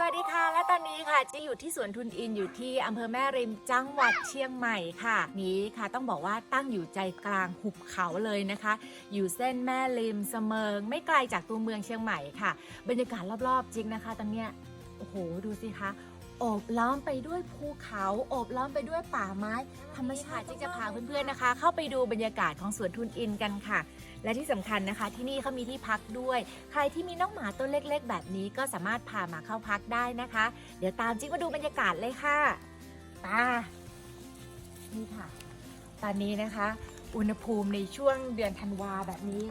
สวัสดีค่ะ และตอนนี้ค่ะจะอยู่ที่สวนทุนอินอยู่ที่อำเภอแม่ริมจังหวัดเชียงใหม่ค่ะ นี้ค่ะต้องบอกว่าตั้งอยู่ใจกลางหุบเขาเลยนะคะ อยู่เส้นแม่ริมเสมิง ไม่ไกลจากตัวเมืองเชียงใหม่ค่ะ บรรยากาศรอบๆจริงนะคะ ตอนเนี้ยโอ้โหดูสิคะ โอบล้อมไปด้วยภูเขาโอบล้อมไปด้วยป่าไม้ ธรรมชาติที่จะพาเพื่อนๆนะคะ เข้าไปดูบรรยากาศของสวนทุนอินกันค่ะ และที่สำคัญนะคะ ที่นี่เขามีที่พักด้วย ใครที่มีน้องหมาตัวเล็ก ๆ แบบนี้ก็สามารถพามาเข้าพักได้นะคะ เดี๋ยวตามจิ๊กมาดูบรรยากาศเลยค่ะตานี่ค่ะ ตอนนี้นะคะ อุณหภูมิในช่วงเดือนธันวาแบบนี้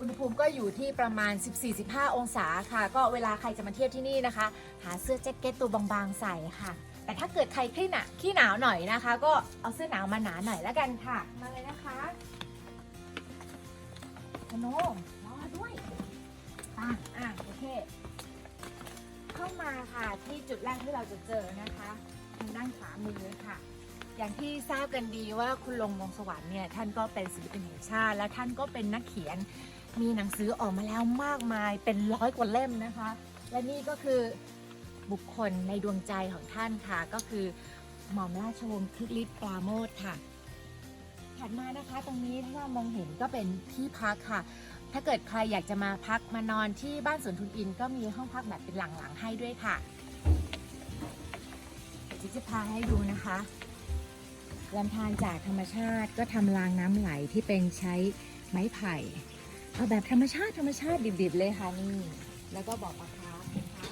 อุณหภูมิก็อยู่ที่ประมาณ 14-15 องศาค่ะ ก็เวลาใครจะมาเที่ยวที่นี่นะคะ หาเสื้อแจ็คเก็ตตัวบางๆใส่ค่ะ แต่ถ้าเกิดใครขี้หนาขี้หนาวหน่อยนะคะ ก็เอาเสื้อหนาวมาหนาหน่อยแล้วกันค่ะ มาเลยนะคะพนมรอด้วยอะอะโอเค เข้ามาค่ะที่จุดแรกที่เราจะเจอนะคะทางด้านขวามือค่ะอย่างที่ทราบกันดีว่าคุณลงมงสวรรค์เนี่ยท่านก็เป็นศิลปินแห่งชาติ และท่านก็เป็นนักเขียน มีหนังสือออกมาแล้วมากมายเป็นร้อยกว่าเล่มนะคะ และนี่ก็คือบุคคลในดวงใจของท่านค่ะ ก็คือหม่อมราชวงศ์คึกฤทธิ์ปราโมทค่ะ ถัดมานะคะตรงนี้ถ้าเรามองเห็นก็เป็นที่พักค่ะ ถ้าเกิดใครอยากจะมาพักมานอนที่บ้านสวนทุนอิน ก็มีห้องพักแบบเป็นหลังๆให้ด้วยค่ะเดี๋ยวจิ๊กจะพาให้ดูนะคะลำธารจากธรรมชาติก็ทำรางน้ำไหลที่เป็นใช้ไม้ไผ่ เอาแบบธรรมชาติธรรมชาติดิบๆเลยค่ะนี่แล้วก็บอกปลาคาร์ฟนะคะ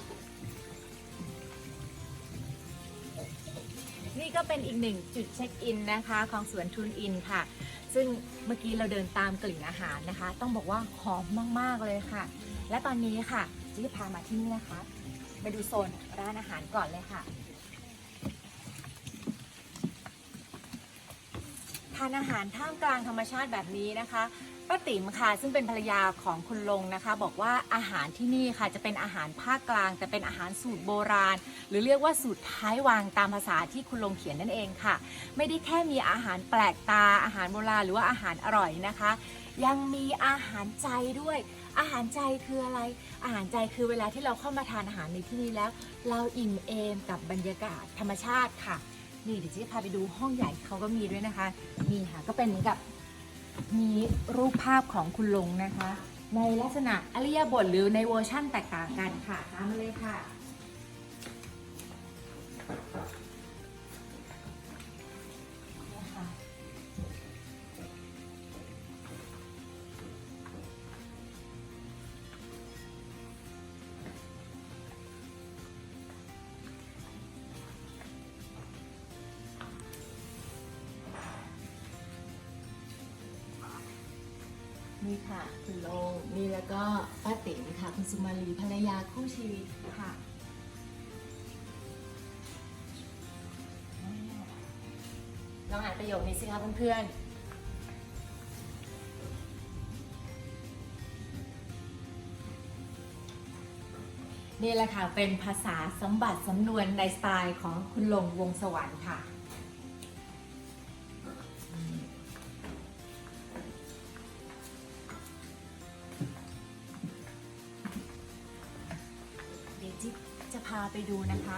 นี่ก็เป็นอีกหนึ่งจุดเช็คอินนะคะ ของสวนทุนอินค่ะ ซึ่งเมื่อกี้เราเดินตามกลิ่นอาหารนะคะ ต้องบอกว่าหอมมากๆเลยค่ะ และตอนนี้ค่ะจะพามาที่นี่นะคะไปดูโซนร้านอาหารก่อนเลยค่ะทานอาหารท่ามกลางธรรมชาติแบบนี้นะคะ ป้าติ๋มค่ะซึ่งเป็นภรรยาของคุณลงนะคะ บอกว่าอาหารที่นี่ค่ะจะเป็นอาหารภาคกลาง แต่เป็นอาหารสูตรโบราณ หรือเรียกว่าสูตรท้ายวางตามภาษาที่คุณลงเขียนนั่นเองค่ะ ไม่ได้แค่มีอาหารแปลกตาอาหารโบราณหรือว่าอาหารอร่อยนะคะ ยังมีอาหารใจด้วย อาหารใจคืออะไร อาหารใจคือเวลาที่เราเข้ามาทานอาหารในที่นี้แล้ว เราอิ่มเอมกับบรรยากาศธรรมชาติค่ะนี่เดี๋ยวจะพาไปดูห้องใหญ่เขาก็มีด้วยนะคะนี่ค่ะก็เป็นเหมือนกับ มีรูปภาพของคุณลุงนะคะ ในลักษณะอริยบทหรือในเวอร์ชั่นแตกต่างกันค่ะตามมาเลยค่ะ นี่ค่ะคุณโลงนี่แล้วก็ป้าติ๋มค่ะคุณสุมาลีภรรยาคู่ชีวิตค่ะลองอ่านประโยคนี้สิคะเพื่อนๆนี่แหละค่ะเป็นภาษาสมบัติสำนวนในสไตล์ของคุณลงวงสวรรค์ค่ะาไปดูนะคะ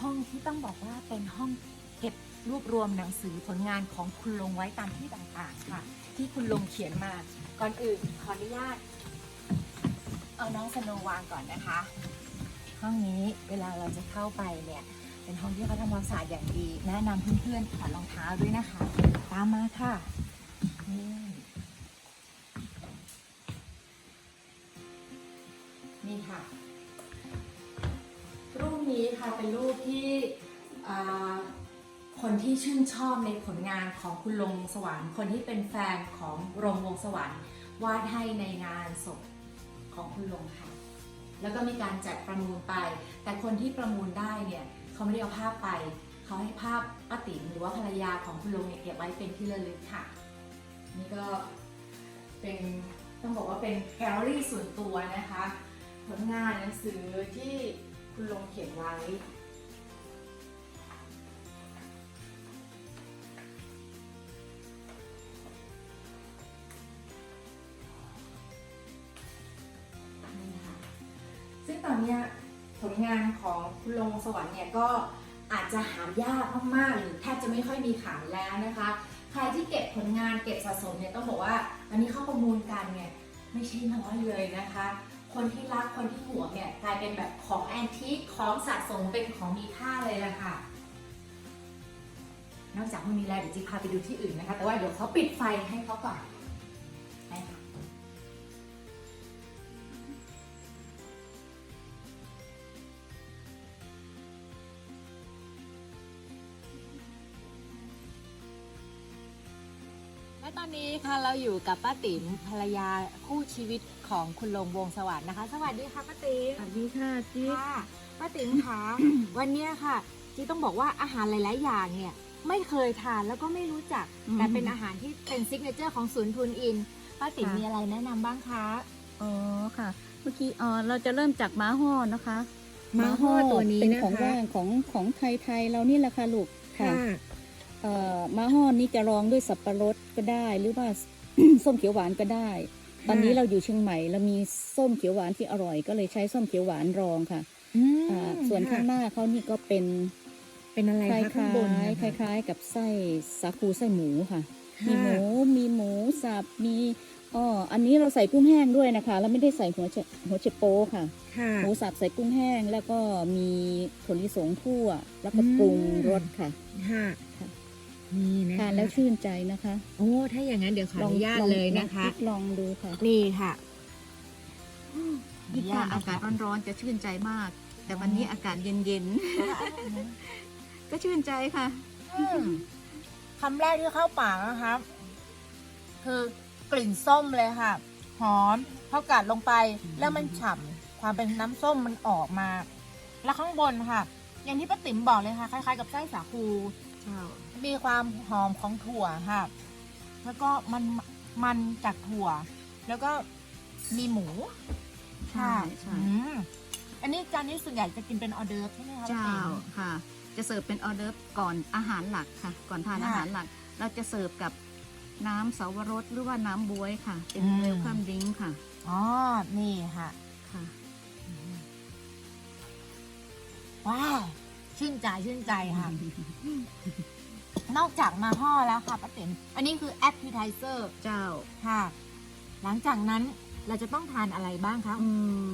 ห้องที่ต้องบอกว่าเป็นห้องเก็บรวบรวมหนังสือผลงานของคุณลงไว้ตามที่ต่างๆค่ะ ที่คุณลงเขียนมา ก่อนอื่นขออนุญาตเอาน้องสโนว์วางก่อนนะคะ ห้องนี้เวลาเราจะเข้าไปเนี่ยเป็นห้องที่เขาทำความสะอาดอย่างดี แนะนำเพื่อนๆถอดรองเท้าด้วยนะคะ ตามมาค่ะ ค่ะเป็นรูปที่คนที่ชื่นชอบในผลงานของคุณลงสวรรค์ คนที่เป็นแฟนของรงวงสวรรค์วาดให้ในงานศพของคุณลงค่ะ แล้วก็มีการจัดประมูลไป แต่คนที่ประมูลได้เนี่ยเขาไม่ได้เอาภาพไปเขาให้ภาพป้าติ๋มหรือว่าภรรยาของคุณลงเนี่ยเก็บไว้เป็นที่ระลึกค่ะ นี่ก็เป็นต้องบอกว่าเป็นแกลเลอรี่ส่วนตัวนะคะผลงานหนังสือที่ คุณลงเขียนไว้ นี่ค่ะ ซึ่งตอนเนี้ยผลงานของคุณลงสวรรค์เนี่ยก็อาจจะหายากมากๆหรือแทบจะไม่ค่อยมีขายแล้วนะคะ ใครที่เก็บผลงานเก็บสะสมเนี่ยต้องบอกว่าวันนี้เข้าประมูลกันเนี่ยไม่ใช่น้อยเลยนะคะ คนที่รักคนที่หวงเนี่ยกลายเป็นแบบของแอนทิคของสะสมเป็นของมีค่าเลยละค่ะ นอกจากพวกนี้แล้วเดี๋ยวจีพาไปดูที่อื่นนะคะ แต่ว่าเดี๋ยวเขาปิดไฟให้เขาก่อน และตอนนี้ค่ะเราอยู่กับป้าติ๋มภรรยาคู่ชีวิตของคุณลงวงสวัสดิ์นะคะ สวัสดีค่ะป้าติ๋มสวัสดีค่ะจิ๊กค่ะป้าติ๋มคะวันเนี้ยค่ะจีต้องบอกว่าอาหารหลาย ๆ อย่างเนี่ยไม่เคยทานแล้วก็ไม่รู้จักแต่เป็นอาหารที่เป็นซิกเนเจอร์ของศูนย์ทุนอินป้าติ๋มมีอะไรแนะนำบ้างคะ อ๋อค่ะ เมื่อกี้อ๋อเราจะเริ่มจากม้าห่อนะคะม้าห่อตัวนี้เป็นนะคะของว่างของของไทยๆเรานี่แหละค่ะลูกค่ะ เอ่อม้าห่อนี่จะรองด้วยสับปะรดก็ได้ หรือว่า ส้มเขียวหวานก็ได้ ตอนนี้เราอยู่เชียงใหม่เรามีส้มเขียวหวานที่อร่อย ก็เลยใช้ส้มเขียวหวานรองค่ะอืมอ่าส่วนข้างหน้าเขานี่ก็เป็นเป็นอะไรคล้ายคะข้างบนนะคะ ๆคล้าย ๆ กับไส้สาคูไส้หมูค่ะ มีค่ะหมูมีหมูสับมีอ๋ออันนี้เราใส่กุ้งแห้งด้วยนะคะแล้วไม่ได้ใส่หัวเชหัวเชโปค่ะ ค่ะ หมูสับใส่กุ้งแห้ง แล้วก็มีถั่วลิสงคั่วแล้วก็ปรุงรสค่ะ ค่ะ ค่ะ นี่นะทานแล้วชื่นใจนะคะ โอ้ถ้าอย่างนั้นเดี๋ยวขออนุญาตองเลยนะคะลองลองดูค่ะ นี่ค่ะยิ่งถ้าอากาศร้อนๆจะชื่นใจมาก แต่วันนี้อากาศเย็นๆ ก็ชื่นใจค่ะอืมคำแรกที่เข้าปากนะครับคือกลิ่นส้มเลยค่ะ หอมพอกัดลงไปอืมแล้วมันฉ่ำความเป็นน้ำส้มมันออกมา แล้วข้างบนค่ะ อย่างที่ป้าติ๋มบอกเลยค่ะ คล้ายๆ กับไส้สาคู มีความหอมของถั่วค่ะ แล้วก็มันมันจากถั่ว แล้วก็มีหมูใช่ใช่อืมอันนี้จานนี้ส่วนใหญ่จะกินเป็นออเดิร์ฟใช่ไหมคะป้าเจ้าติ๋มค่ะ จะเสิร์ฟเป็นออเดิร์ฟก่อนอาหารหลักค่ะ ก่อนทานค่ะอาหารหลัก เราจะเสิร์ฟกับน้ำเสาวรสหรือว่าน้ำบวยค่ะ เป็นอืมเวลคัมดริงก์ค่ะ อ๋อ นี่ค่ะค่ะ ว้าว ชื่นใจ ชื่นใจค่ะ นอกจากมาห่อแล้วค่ะป้าติ๋มอันนี้คือ appetizer เจ้าค่ะ หลังจากนั้นเราจะต้องทานอะไรบ้างคะ อืม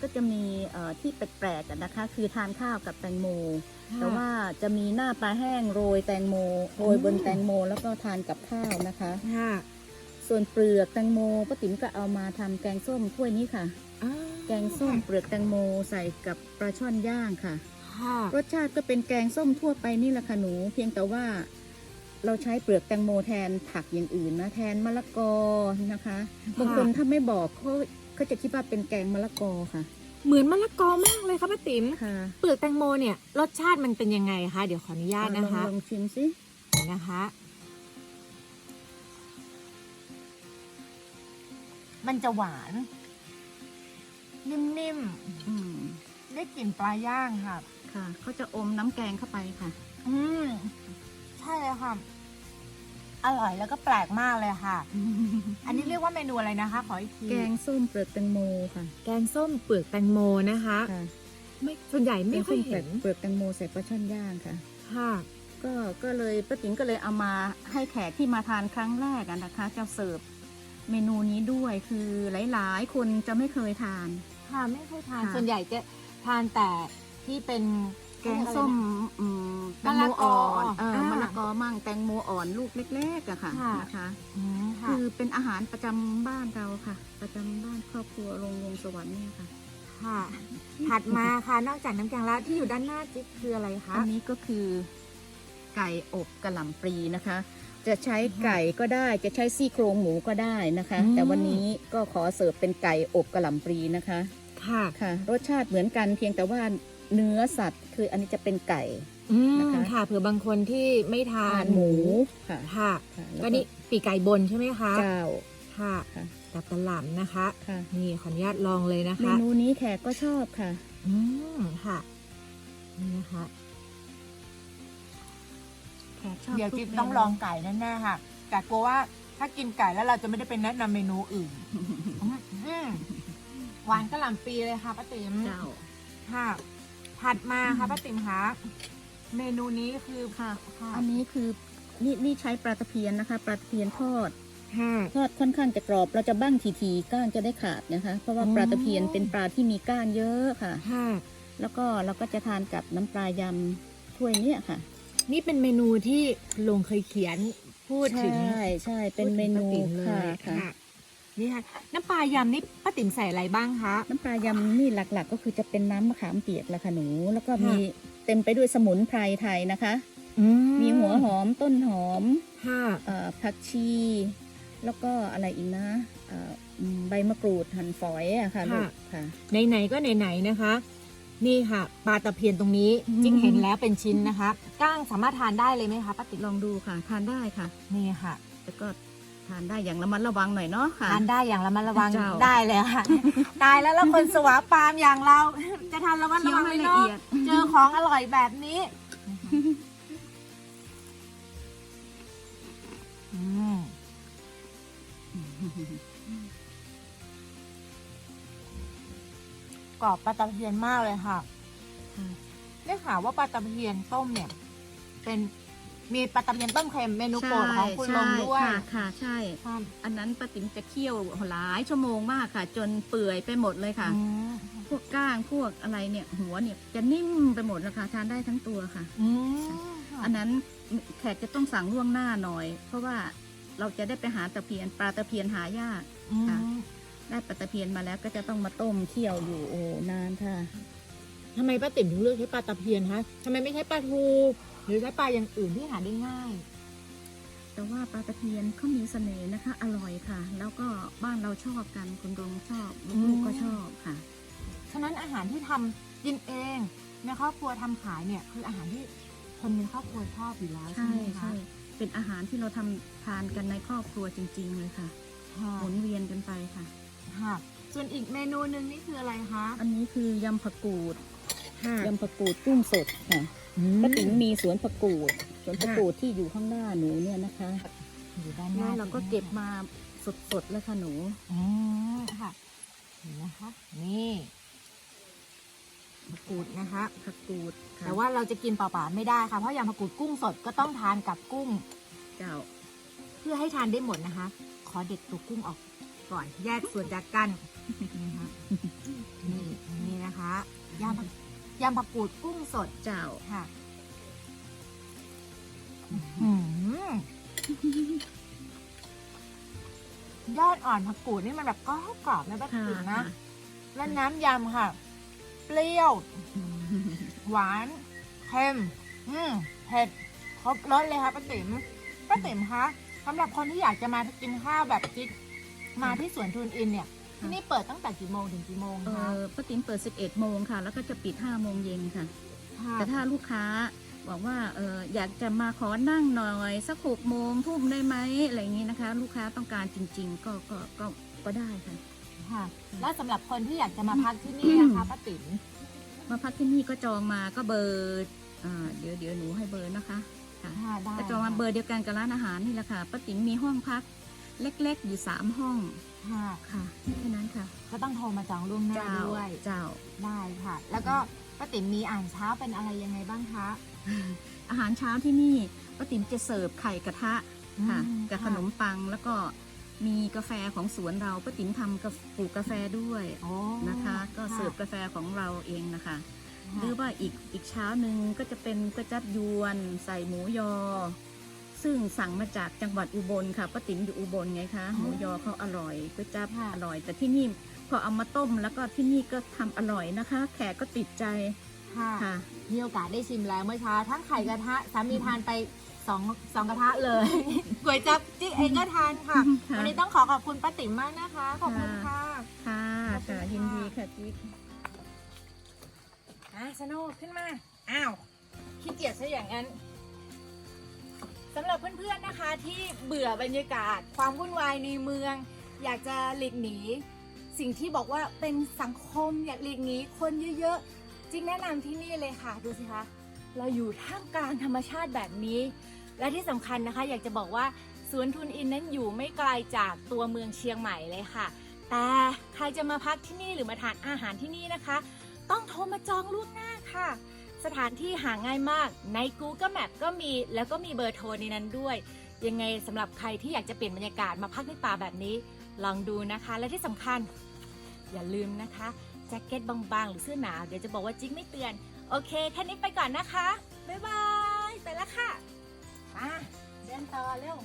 ก็จะมีเอ่อที่แปลกๆกันนะคะ คือทานข้าวกับแตงโม แต่ว่าจะมีหน้าปลาแห้งโรยแตงโมโรยบนแตงโม แล้วก็ทานกับข้าวนะคะ ค่ะส่วนเปลือกแตงโมป้าติ๋มก็เอามาทำแกงส้มถ้วยนี้ค่ะอ่าแกงส้มเปลือกแตงโมใส่กับปลาช่อนย่างค่ะ ค่ะ รสชาติก็เป็นแกงส้มทั่วไปนี่แหละค่ะหนู เพียงแต่ว่าเราใช้เปลือกแตงโมแทนผักอย่างอื่นนะแทนมะละกอนะคะบางคนถ้าไม่บอกเขาเขาจะคิดว่าเป็นแกงมะละกอค่ะ เหมือนมะละกอมากเลยค่ะป้าติ๋มค่ะเปลือกแตงโมเนี่ยรสชาติมันเป็นยังไงคะเดี๋ยวขออนุญาตลนะองคะลองชิมสิเดี๋ยวนะคะ มันจะหวาน นิ่มอืมๆได้กลิ่นปลาย่างค่ะ ค่ะ เขาจะอมน้ำแกงเข้าไปค่ะ อืมใช่เลยค่ะ อร่อยแล้วก็แปลกมากเลยค่ะ อันนี้เรียกว่าเมนูอะไรนะคะ ขออีกที แกงส้มเปลือกแตงโมค่ะแกงส้มเปลือกแตงโมนะคะ ค่ะไม่ส่วนใหญ่ไม่ค่อยแกงส้เห็นเปลือกแตงโมใส่ปลาช่อนย่างค่ะ ค่ะก็ก็เลยป้าติ๋งก็เลยเอามาให้แขกที่มาทานครั้งแรกอะนะคะ จะเสิร์ฟเมนูนี้ด้วยคือหลายๆ คนจะไม่เคยทาน ค่ะไม่เคยทาน ค่ะ ส่วนใหญ่จะทานแต่ ที่เป็น แกงส้มอืมแตงมะโมละกออ่อนเอออ่ามมะละกอมั่งแตงโมอ่อนลูกเล็กๆอะค่ะค่ะ นะคะ อืมค่ะคือเป็นอาหารประจำบ้านเราค่ะ ประจำบ้านครอบครัวโรงวงสวรรค์เนี่ยค่ะ ค่ะ ถัดมาค่ะนอกจากน้ำแกงแล้วที่อยู่ด้านหน้าจิ๊กคืออะไรคะ อันนี้ก็คือไก่อบกระหล่ำปลีนะคะ จะใช้ไก่ก็ได้จะใช้ซี่โครงหมูก็ได้นะคะ อืม แต่วันนี้ก็ขอเสิร์ฟเป็นไก่อบกระหล่ำปลีนะคะค่ะ ค่ะ รสชาติเหมือนกันเพียงแต่ว่า เนื้อสัตว์ คืออันนี้จะเป็นไก่ อืมนะคะค่ะเผื่อบางคนที่ไม่ทาทานนหมูค่ะค่ะค่ะก็นี่ปีกไก่บนใช่ไหมคะเจ้า ค่ะค่ะ กับกระหล่ำนะคะ ค่ะนี่ขออนุญาตลองเลยนะเมคะ นูนี้แขกก็ชอบค่ะ อืมค่ะ นี่นะคะแขกชอบเดี๋ยวทุกจิ๊บมนูต้องลองไก่แน่ๆค่ะ แต่กลัวว่าถ้ากินไก่แล้วเราจะไม่ได้เป็นแนะนำเมนูอื่นอืมหวานกระหล่ำปีเลยค่ะป้าติ๋มเจ้า ค่ะ ถัดมาค่ะป้าติ๋มคะเมนูนี้คือค่ะ ค่ะอันนี้คือนี่นี่ใช้ปลาตะเพียนนะคะ ปลาตะเพียนทอด ค่ะ ทอดค่อนข้างจะกรอบ เราจะบ้างทีๆก้างจะได้ขาดนะคะ เพราะว่าอ๋อปลาตะเพียนเป็นปลาที่มีก้านเยอะค่ะ ค่ะ แล้วก็เราก็จะทานกับน้ำปลายำถ้วยเนี้ยค่ะ นี่เป็นเมนูที่ลุงเคยเขียนพูดถึง ใช่ใช่เป็นเมนูพูดถึงป้าติ๋มเลค่ะยค่ะ ค่ะ นี่ค่ะน้ำปลายำนี่ป้าติ๋มใส่อะไรบ้างคะ น้ำปลายำนี่หลักๆ ก็คือจะเป็นน้ำมะขามเปียกแหละค่ะหนู แล้วก็ค่ะมีเต็มไปด้วยสมุนไพรไทยนะคะมีหัวหอมต้นหอมค่ะเอ่อผักชี แล้วก็อะไรอีกนะเอ่ออืมใบมะกรูดหั่นฝอยอะค่ะลูกค่ะไหนๆก็ไหนๆนะคะ นี่ค่ะปลาตะเพียนตรงนี้อืมจิ้งเห็นแล้วเป็นชิ้นนะคะก้างสามารถทานได้เลยไหมคะป้าติ๋มลองดูค่ะ ทานได้ค่ะ นี่ค่ะแต่ก็ ทานได้อย่างระมัดระวังหน่อยเนาะค่ะ ทานได้อย่างระมัดระวังเจ้า ได้เลยค่ะ ตายแล้วแล้วคนสวาปามอย่างเรา จะทานระมัดระเคี้ยววังให้ไหมละเนาะเอียดเจอของอร่อยแบบนี้อืมกรอบปลาตะเพียนมากเลยค่ะได้ข่าวว่าปลาตะเพียนต้มเนี่ย เป็น มีปลาตะเพียนต้มเค็มเมนูโปรดของคุณลงด้วยใช่ค่ะค่ะใช่ ค่ะอันนั้นป้าติ๋มจะเคี่ยวหลายชั่วโมงมากค่ะ จนเปื่อยไปหมดเลยค่ะ อืมพวกก้างพวกอะไรเนี่ยหัวเนี่ยจะนิ่มไปหมดแล้วค่ะทานได้ทั้งตัวค่ะ อืมอันนั้นแขกจะต้องสั่งล่วงหน้าหน่อย เพราะว่าเราจะได้ไปหาตะเพียนปลาตะเพียนหายาก อืมค่ะได้ปลาตะเพียนมาแล้วก็จะต้องมาต้มเคี่ยวอยู่โอ้นานค่ะ ทำไมป้าติ๋มถึงเลือกใช้ปลาตะเพียนคะทำไมไม่ใช้ปลาทู หรือใช้ปลาอย่างอื่นที่หาได้ง่าย แต่ว่าปลาตะเพียนเขามีเสน่ห์นะคะ อร่อยค่ะ แล้วก็บ้านเราชอบกันคุณดงชอบอืลูมกๆก็ชอบค่ะ ฉะนั้นอาหารที่ทำกินเองในครอบครัวทำขายเนี่ยคืออาหารที่คนในครอบครัวชอบอยู่แล้วใช่ใช่ไหมคะใช่เป็นอาหารที่เราทำทานกันในครอบครัวจริง ๆ เลยค่ะค่ะหมุนเวียนกันไปค่ะค่ะ ส่วนอีกเมนูหนึ่งนี่คืออะไรคะ อันนี้คือยำผักกูดค่ะ ยำผักกูดกุ้งสดค่ะอืมป้าติ๋มมีสวนผักกูดสวนผักกูดที่อยู่ข้างหน้าหนูเนี่ยนะคะอยู่ด้านหแล้น้าวเราก็เก็บมาสดๆแล้วค่ะหนูอืมค่ะเห็นนะคะนี่มะกรูดนะคะผักกูดค่ะแต่ว่าเราจะกินเปล่าๆไม่ได้ค่ะเพราะยำผักกูดกุ้งสดก็ต้องทานกับกุ้ง เจ้า เพื่อให้ทานได้หมดนะคะ ขอเด็ดตัวกุ้งออกก่อนแยกส่วนจากกันนะคะนี่นี่นะคะยำผัก ยำผักกูดกุ้งสดเจ้าค่ะอืมยอดอ่อนผักกูดนี่มันแบบกรอบกรอบๆนะป้าค่ะติ๋มนะค่ะและน้ำยำค่ะ เปรี้ยว หวานเค็ม อืมเผ็ดครบรสเลยค่ะป้าติ๋มป้าติ๋มคะสำหรับคนที่อยากจะมากินข้าวแบบจิ๊กมาที่สวนทุนอินเนี่ย ที่นี่เปิดตั้งแต่กี่โมงถึงกี่โมงเอคะอป้าติ๋มเปิด 11 โมงค่ะ แล้วก็จะปิด 5 โมงเย็นค่ะ ค่ะแต่ถ้าลูกค้าบอกว่าเอออยากจะมาขอนั่งหน่อย สักหกโมงทุ่มได้ไหมอะไรอย่างนี้นะคะ ลูกค้าต้องการจริง ๆ ก็ก็ก็ก็ได้ค่ะ ค่ะ แล้วสำหรับคนที่อยากจะมาพักที่นี่นะคะป้าติ๋มมาพักที่นี่ก็จองมาก็เบอร์อ่าเดี๋ยวเดี๋ยวหนูให้เบอร์นะคะค่ะค่ะได้ก็จองมาเบอร์เดียวกันกับร้านอาหารนี่แหละค่ะป้าติ๋มมีห้องพักเล็กๆอยู่สามห้อง ค่ะค่ะแค่นั้นค่ะ ก็ต้องโทรมาจองล่วงหน้าเจ้าด้วย เจ้าได้ค่ะ แล้วก็ป้าติ๋มมีอ่านเช้าเป็นอะไรยังไงบ้างคะ อาหารเช้าที่นี่ป้าติ๋มจะเสิร์ฟไข่กระทะค่ะอืมกับค่ะขนมปังแล้วก็มีกาแฟของสวนเราป้าติ๋มทำกาปลูกกาแฟด้วยโอ้นะคะ ก็เสิร์ฟกาแฟของเราเองนะคะ หรือว่าอีกอีกเช้าหนึ่งก็จะเป็นก๋วยจับยวน ใส่หมูยอ ซึ่งสั่งมาจากจังหวัดอุบลค่ะป้าติ๋มอยู่อุบลไงคะหมูยอเขาอร่อยก๋วยจับอร่อย แต่ที่นี่พอเอามาต้มแล้วก็ที่นี่ก็ทำอร่อยนะคะ แขกก็ติดใจค่ะค่ะมีโอกาสได้ชิมแล้วเมื่อเช้าทั้งไข่กระทะสามีทานไปสองสองกระทะเลยก๋วยจับจิ๊กเองก็ทานค่ะค่ะวันนี้ต้องขอขอบคุณป้าติ๋มมากนะคะ ขอบคุณค่ะค่ะขอบคุณค่ะค่ะยินดีค่ะจิ๊กอะสโนุกขึ้นมาอ้าวขี้เกียจซะอย่างนั้น สำหรับเพื่อนๆนะคะที่เบื่อบรรยากาศ ความวุ่นวายในเมือง อยากจะหลีกหนี สิ่งที่บอกว่าเป็นสังคมอยากหลีกหนีคนเยอะๆจริงแนะนำที่นี่เลยค่ะดูสิคะเราอยู่ท่ามกลางธรรมชาติแบบนี้ และที่สำคัญนะคะ อยากจะบอกว่าสวนทุนอินนั้นอยู่ไม่ไกลจากตัวเมืองเชียงใหม่เลยค่ะ แต่ใครจะมาพักที่นี่หรือมาทานอาหารที่นี่นะคะ ต้องโทรมาจองล่วงหน้าค่ะ สถานที่หาง่ายมากใน Google Map ก็มีแล้วก็มีเบอร์โทรในนั้นด้วย ยังไงสำหรับใครที่อยากจะเปลี่ยนบรรยากาศมาพักในป่าแบบนี้ ลองดูนะคะ และที่สำคัญ อย่าลืมนะคะแจ็คเก็ตบางๆ หรือเสื้อหนาวเดี๋ยวจะบอกว่าจิ๊กไม่เตือน โอเคแค่นี้ไปก่อนนะคะ บ๊ายบาย ไปแล้วค่ะมาเดินต่อเร็ว